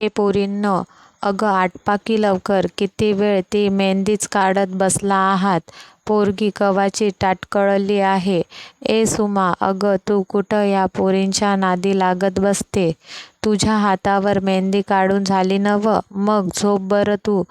ए पोरींनो, अगं आटपाकी लवकर. किती वेळ ती मेहंदीच काढत बसला आहात? पोरगी कवाची ताटकळली आहे. ए सुमा, अगं तू कुठं या पोरींच्या नादी लागत बसते? तुझ्या हातावर मेहंदी काढून झाली नव्ह? मग झोप बरं तू.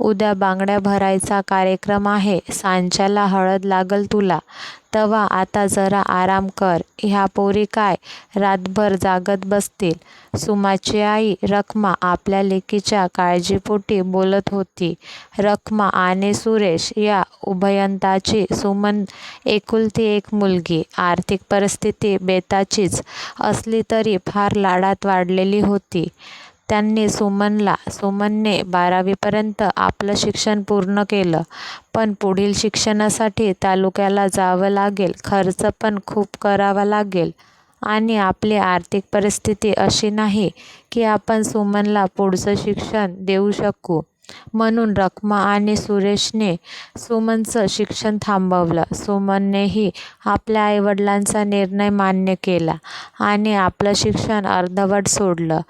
उद्या बांगड्या भरायचा कार्यक्रम आहे. सांच्याला हळद लागल तुला. तवा आता जरा आराम कर. ह्या पोरी काय रातभर जागत बसतील. सुमाची आई रखमा आपल्या लेकीच्या काळजीपोटी बोलत होती. रखमा आणि सुरेश या उभयंताची सुमन एकुलती एक मुलगी. आर्थिक परिस्थिती बेताचीच असली तरी फार लाडात पडलेली होती त्यांनी सुमनला. सुमनने बारावीपर्यंत आपलं शिक्षण पूर्ण केलं. पण पुढील शिक्षणासाठी तालुक्याला जावं लागेल, खर्च पण खूप करावा लागेल आणि आपली आर्थिक परिस्थिती अशी नाही की आपण सुमनला पुढचं शिक्षण देऊ शकू. म्हणून रखमा आणि सुरेशने सुमनचं शिक्षण थांबवलं. सुमननेही आपल्या आईवडिलांचा निर्णय मान्य केला आणि आपलं शिक्षण अर्धवट सोडलं.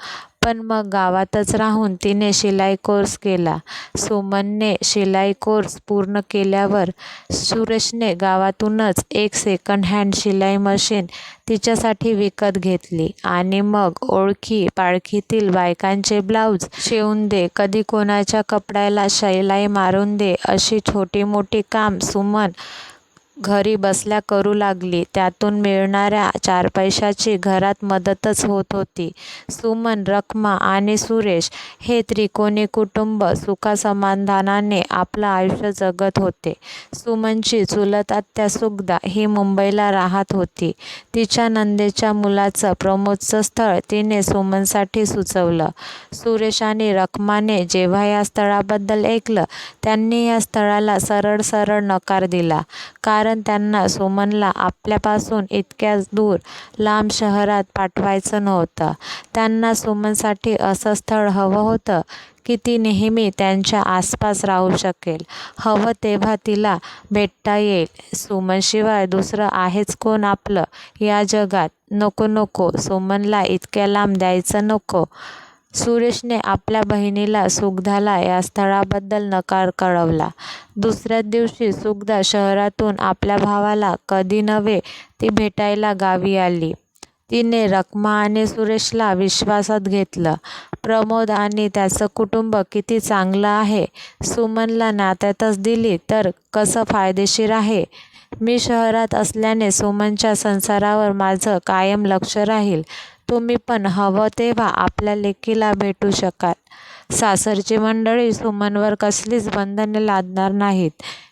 पण मग गावातच राहून तिने शिलाई कोर्स केला. सुमनने शिलाई कोर्स पूर्ण केल्यावर सुरेशने गावातूनच एक सेकंड हँड शिलाई मशीन तिच्यासाठी विकत घेतली आणि मग ओळखी पाळखीतील बायकांचे ब्लाऊज शिवून दे, कधी कोणाच्या कपड्याला शिलाई मारून दे अशी छोटी मोठी काम सुमन घरी बसल्या करू लागली. त्यातून मिळणाऱ्या चार पैशाची घरात मदतच होत होती. सुमन, रखमा आणि सुरेश हे त्रिकोणी कुटुंब सुखासमाधानाने आपलं आयुष्य जगत होते. सुमनची चुलत आत्या सुगदा ही मुंबईला राहत होती. तिच्या नंदेच्या मुलाचं प्रमोदचं स्थळ तिने सुमनसाठी सुचवलं. सुरेश आणि रखमाने जेव्हा या स्थळाबद्दल ऐकलं त्यांनी या स्थळाला सरळ सरळ नकार दिला. कारण कारण त्यांना सुमनला आपल्यापासून इतक्या दूर लांब शहरात पाठवायचं नव्हतं. त्यांना सुमनसाठी असं स्थळ हवं होतं की ती नेहमी त्यांच्या आसपास राहू शकेल, हवं तेव्हा तिला भेटता येईल. सुमनशिवाय दुसरं आहेच कोण आपलं या जगात? नको नको, सुमनला इतक्या लांब द्यायचं नको. सुरेशने आपल्या बहिणीला सुगधाला या स्थळाबद्दल नकार कळवला. दुसऱ्याच दिवशी सुगधा शहरातून आपल्या भावाला कधी नव्हे ती भेटायला गावी आली. तिने रखमा आणि सुरेशला विश्वासात घेतलं. प्रमोद आणि त्याचं कुटुंब किती चांगलं आहे. सुमनला नात्यातच दिली तर कसं फायदेशीर आहे. मी शहरात असल्याने सुमनच्या संसारावर माझं कायम लक्ष राहील. तुम्ही पण हवं तेव्हा आपल्या लेकीला भेटू शकाल. सासरची मंडळी सुमनवर कसलीच बंधने लादणार नाहीत.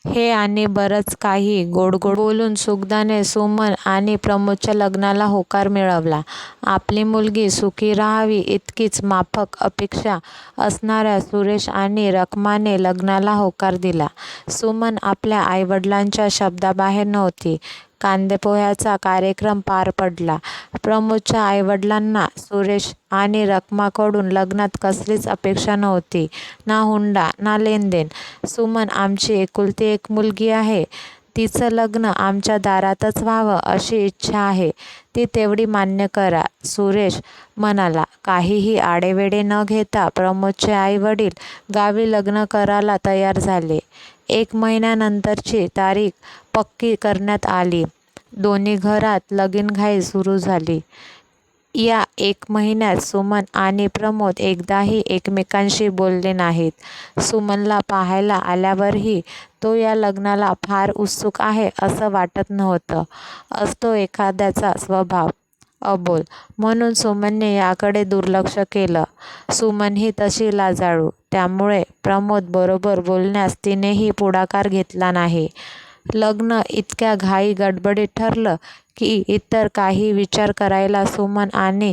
हे आणि बरंच काही गोड गोड बोलून सुखदाने सुमन आणि प्रमोदच्या लग्नाला होकार मिळवला. आपली मुलगी सुखी राहावी इतकीच माफक अपेक्षा असणाऱ्या सुरेश आणि रखमाने लग्नाला होकार दिला. सुमन आपल्या आईवडिलांच्या शब्दाबाहेर नव्हती. कांदेपोह्याचा कार्यक्रम पार पडला. प्रमोदच्या आईवडिलांना सुरेश आणि रकमाकडून लग्नात कसलीच अपेक्षा नव्हती. ना हुंडा ना लेनदेन. सुमन आमची एकुलती एक मुलगी आहे. तिचं लग्न आमच्या दारातच व्हावं अशी इच्छा आहे. ती तेवढी मान्य करा. सुरेश म्हणाला. काहीही आडेवेडे न घेता प्रमोदचे आईवडील गावी लग्न करायला तयार झाले. एक महिन्यानंतरची तारीख पक्की करण्यात आली. दोन्ही घरात लगीनघाई सुरू झाली. या एक महिन्यात सुमन आणि प्रमोद एकदाही एकमेकांशी बोलले नाहीत. सुमनला पाहायला आल्यावरही तो या लग्नाला फार उत्सुक आहे असं वाटत नव्हतं. असतो एखाद्याचा स्वभाव अबोल, म्हणून सुमनने याकडे दुर्लक्ष केलं. सुमन ही तशी लाजाळू. त्यामुळे प्रमोद बरोबर बोलण्यास तिनेही पुढाकार घेतला नाही. लग्न इतक्या घाई गडबडीत ठरलं की इतर काही विचार करायला सुमन आणि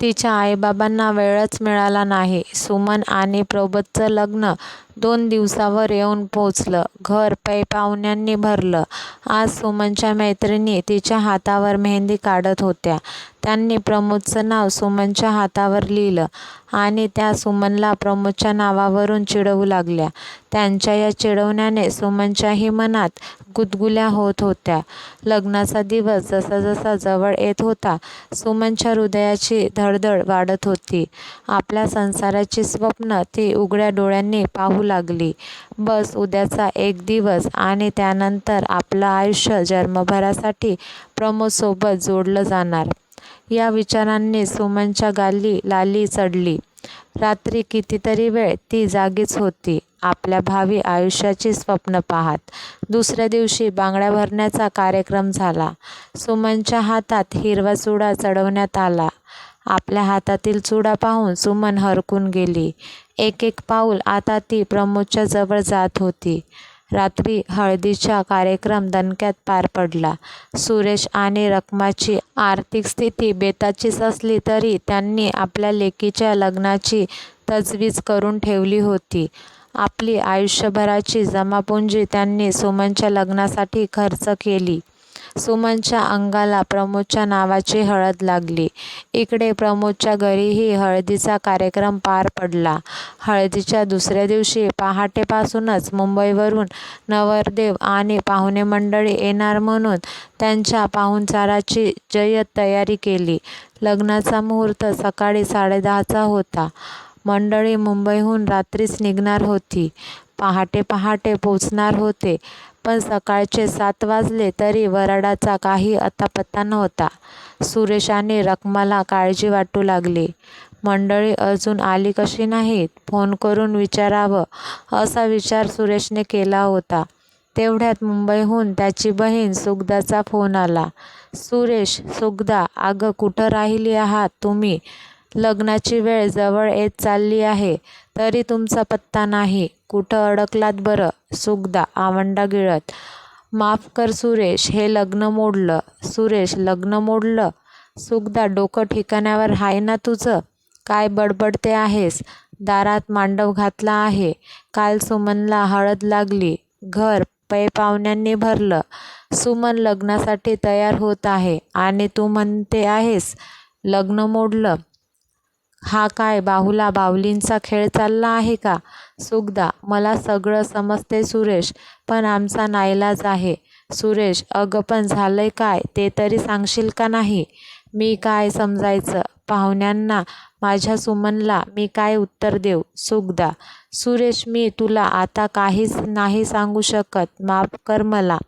तिच्या आईबाबांना वेळच मिळाला नाही. सुमन आणि प्रबोधचं लग्न दोन दिवसावर येऊन पोचलं. घर पै पाहुण्यांनी भरलं. आज सुमनच्या मैत्रिणी तिच्या हातावर मेहंदी काढत होत्या. त्यांनी प्रमोदचं नाव सुमनच्या हातावर लिहिलं आणि त्या सुमनला प्रमोदच्या नावावरून चिडवू लागल्या. त्यांच्या या चिडवण्याने सुमनच्याही मनात गुदगुल्या होत होत्या. लग्नाचा दिवस जसा जसा जवळ येत होता, सुमनच्या हृदयाची धडधड वाढत होती. आपल्या संसाराची स्वप्न ती उघड्या डोळ्यांनी पाहू लागली. बस उद्याचा एक दिवस आणि त्यानंतर आपलं आयुष्य जन्मभरासाठी प्रमोदसोबत जोडलं जाणार, या विचारांनी सुमनच्या गाली लाली चढली. रात्री कितीतरी वेळ ती जागीच होती, आपल्या भावी आयुष्याची स्वप्न पाहात. दुसऱ्या दिवशी बांगड्या भरण्याचा कार्यक्रम झाला. सुमनच्या हातात हिरवा चुडा चढवण्यात आला. आपल्या हातातील चुडा पाहून सुमन हरकून गेली. एक एक पाऊल आता ती प्रमोदच्या जवळ जात होती. रात्री हळदीचा कार्यक्रम दणक्यात पार पडला. सुरेश आणि रकमाची आर्थिक स्थिती बेताचीच असली तरी त्यांनी आपल्या लेकीच्या लग्नाची तजवीज करून ठेवली होती. आपली आयुष्यभराची जमापुंजी त्यांनी सुमनच्या लग्नासाठी खर्च केली. सुमनच्या अंगाला प्रमोदच्या नावाची हळद लागली. इकडे प्रमोदच्या घरीही हळदीचा कार्यक्रम पार पडला. हळदीच्या दुसऱ्या दिवशी पहाटेपासूनच मुंबईवरून नवरदेव आणि पाहुणे मंडळी येणार म्हणून त्यांच्या पाहुणचाराची जय्यत तयारी केली. लग्नाचा मुहूर्त सकाळी साडेदहाचा होता. मंडळी मुंबईहून रात्रीच निघणार होती. पहाटे पहाटे पोचणार होते. पण सकाळचे सात वाजले तरी वऱ्हाडाचा काही अतापत्ता नव्हता. सुरेशाने रकमाला काळजी वाटू लागली. मंडळी अजून आली कशी नाहीत, फोन करून विचारावं, असा विचार सुरेशने केला होता. तेवढ्यात मुंबईहून त्याची बहीण सुगदाचा फोन आला. सुरेश, सुगदा, अगं कुठं राहिली आहात तुम्ही? लग्नाची वेळ जवळ येत चालली आहे, तरी तुमचा पत्ता नाही. कुठं अडकलात बरं? सुगदा आवंडा गिळत. माफ कर सुरेश, हे लग्न मोडलं. सुरेश, लग्न मोडलं? सुगदा डोकं ठिकाण्यावर आहे ना तुझं? काय बडबडते आहेस? दारात मांडव घातला आहे. काल सुमनला हळद लागली. घर पै पाहुण्यांनी भरलं. सुमन लग्नासाठी तयार होत आहे आणि तू म्हणते आहेस, लग्न मोडलं? हा काय बाहुला बाहुलींचा खेळ चालला आहे का? सुगदा, मला सगळं समजते सुरेश, पण आमचा नाईलाज आहे. सुरेश, अगं पण झालंय काय ते तरी सांगशील का नाही? मी काय समजायचं पाहुण्यांना, माझ्या सुमनला मी काय उत्तर देऊ? सुगदा, सुरेश मी तुला आता काहीच नाही सांगू शकत, माफ कर मला.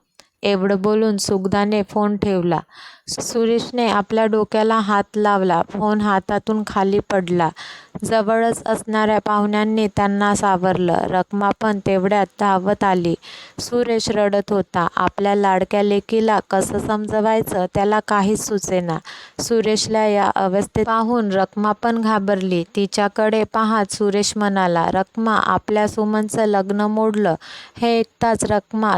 एवढं बोलून सुगदाने फोन ठेवला. सुरेशने आपल्या डोक्याला हात लावला. फोन हातातून खाली पडला. जवळच असणाऱ्या पाहुण्यांनी त्यांना सावरलं. रकमा पण तेवढ्यात धावत आली. सुरेश रडत होता. आपल्या लाडक्या लेकीला कसं समजवायचं त्याला काहीच सुचेना. सुरेशला या अवस्थेत पाहून रकमा पण घाबरली. तिच्याकडे पाहत सुरेश म्हणाला, रकमा आपल्या सुमनचं लग्न मोडलं. हे ऐकताच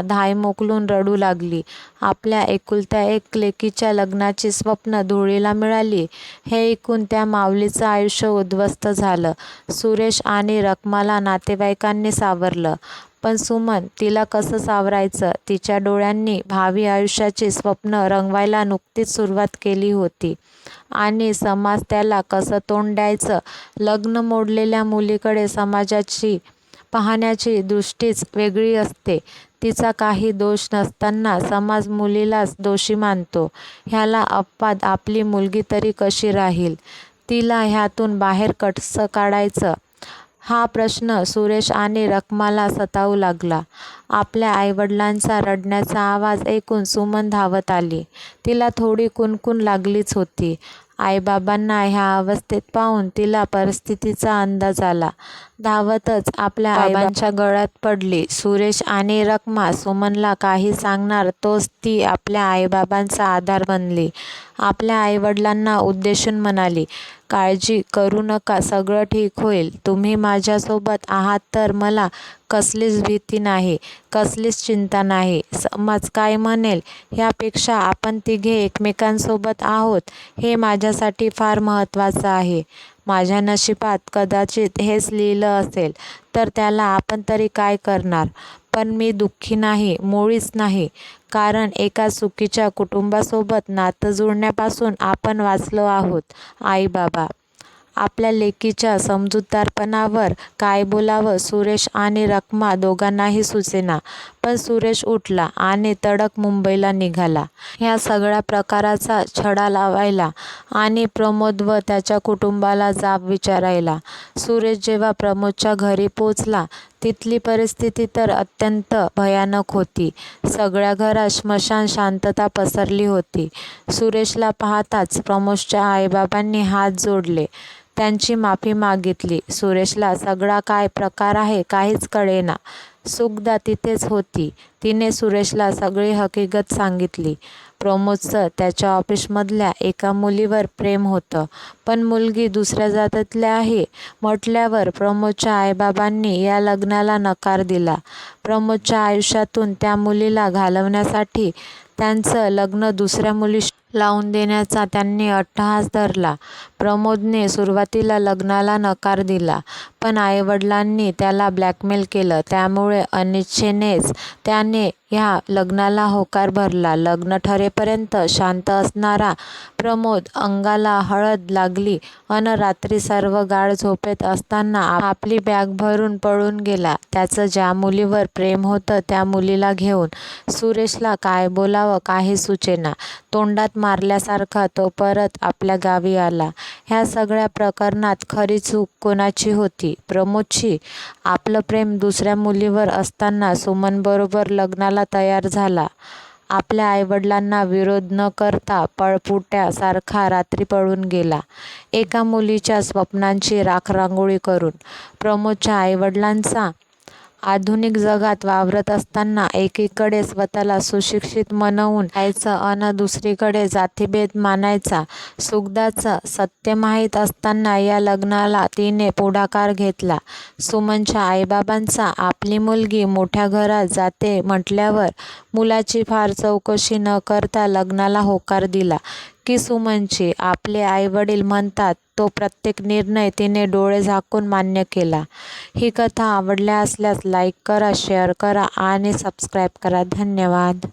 धाय मोकलून रडू लागली. लागली आपल्या एकुलत्या एक लेकीच्या लग्नाची स्वप्न धुळीला मिळाली, हे ऐकून त्या माऊलीचं आयुष्य उद्ध्वस्त झालं. सुरेश आणि रकमाला नातेवाईकांनी सावरलं. पण सुमन, तिला कसं सावरायचं? तिच्या डोळ्यांनी भावी आयुष्याची स्वप्न रंगवायला नुकतीच सुरुवात केली होती आणि समाज त्याला कसं तोंड द्यायचं? लग्न मोडलेल्या मुलीकडे समाजाची पाहण्याची दृष्टीच वेगळी असते. तिचा काही दोष नसताना समाज मुलीलाच दोषी मानतो. ह्याला अपवाद आपली मुलगी तरी कशी राहील? तिला ह्यातून बाहेर कटसं काढायचं? हा प्रश्न सुरेश आणि रखमाला सतावू लागला. आपल्या आईवडिलांचा रडण्याचा आवाज ऐकून सुमन धावत आली. तिला थोडी कुणकुण लागलीच होती. आईबाबांना ह्या अवस्थेत पाहून तिला परिस्थितीचा अंदाज आला. धावतच आपल्या आईबाबांच्या गळ्यात पडली. सुरेश आणि रखमा सुमनला काही सांगणार तोच ती आपल्या आईबाबांचा आधार बनली. आपल्या आईवडिलांना उद्देशून म्हणाली, काळजी करू नका सगळं ठीक होईल. तुम्ही माझ्यासोबत आहात तर मला कसलीच भीती नाही, कसलीच चिंता नाही. समाज काय म्हणेल ह्यापेक्षा आपण तिघे एकमेकांसोबत आहोत हे माझ्यासाठी फार महत्त्वाचं आहे. माझ्या नशिबात कदाचित हेच लिहिलं असेल तर त्याला आपण तरी काय करणार? पण मी दुःखी नाही मुळीच नाही. कारण एका चुकीच्या कुटुंबासोबत नातं जुळण्यापासून आपण वाचलो आहोत आई बाबा आपल्या लेकीच्या समजूतदारपणावर काय बोलावं सुरेश आणि रखमा दोघांनाही सुचेना. पण सुरेश उठला आणि तडक मुंबईला निघाला. ह्या सगळ्या प्रकाराचा छडा लावायला आणि प्रमोद व त्याच्या कुटुंबाला जाब विचारायला. सुरेश जेव्हा प्रमोदच्या घरी पोचला तिथली परिस्थिती तर अत्यंत भयानक होती. सगळ्या घरात स्मशान शांतता पसरली होती. सुरेशला पाहताच प्रमोदच्या आईबाबांनी हात जोडले. त्यांची माफी मागितली. सुरेशला सगळा काय प्रकार आहे काहीच कळेना. सुखदा तिथेच होती. तिने सुरेशला सगळी हकीकत सांगितली. प्रमोदचं त्याच्या ऑफिसमधल्या एका मुलीवर प्रेम होतं. पण मुलगी दुसऱ्या जातातल्या आहे. म्हटल्यावर प्रमोदच्या आईबाबांनी या लग्नाला नकार दिला. प्रमोदच्या आयुष्यातून त्या मुलीला घालवण्यासाठी त्यांचं लग्न दुसऱ्या मुलीशी लावून देण्याचा त्यांनी अट्टहास धरला. प्रमोदने सुरुवातीला लग्नाला नकार दिला पण आईवडिलांनी त्याला ब्लॅकमेल केलं. त्यामुळे अनिच्छेनेच त्याने ह्या लग्नाला होकार भरला. लग्न ठरेपर्यंत शांत असणारा प्रमोद अंगाला हळद लागली. अन रात्री सर्व गाळ झोपेत असताना आपली बॅग भरून पळून गेला. त्याचं ज्या मुलीवर प्रेम होतं त्या मुलीला घेऊन सुरेशला काय बोलावं काही सुचेना. तोंडात मारल्यासारखा तो परत आपल्या गावी आला. ह्या सगळ्या प्रकरणात खरी चूक कोणाची होती? प्रमोदची. आपलं प्रेम दुसऱ्या मुलीवर असताना सुमनबरोबर लग्नाला तयार झाला. आपल्या आईवडिलांना विरोध न करता पळपुट्यासारखा रात्री पळून गेला. एका मुलीच्या स्वप्नांची राखरांगोळी करून. प्रमोदच्या आईवडिलांचा आधुनिक जगात वावरत असताना एकीकडे स्वतःला सुशिक्षित म्हणवून घ्यायचं अन दुसरीकडे जातीभेद मानायचा. सुखदाचं सत्य माहीत असताना या लग्नाला तिने पुढाकार घेतला. सुमनच्या आईबाबांचा आपली मुलगी मोठ्या घरात जाते म्हटल्यावर मुलाची फार चौकशी न करता लग्नाला होकार दिला. की सुमनचे आपले आईवडील म्हणतात तो प्रत्येक निर्णय तिने डोळे झाकून मान्य केला. ही कथा आवडल्या असल्यास लाईक करा शेअर करा आणि सबस्क्राईब करा. धन्यवाद.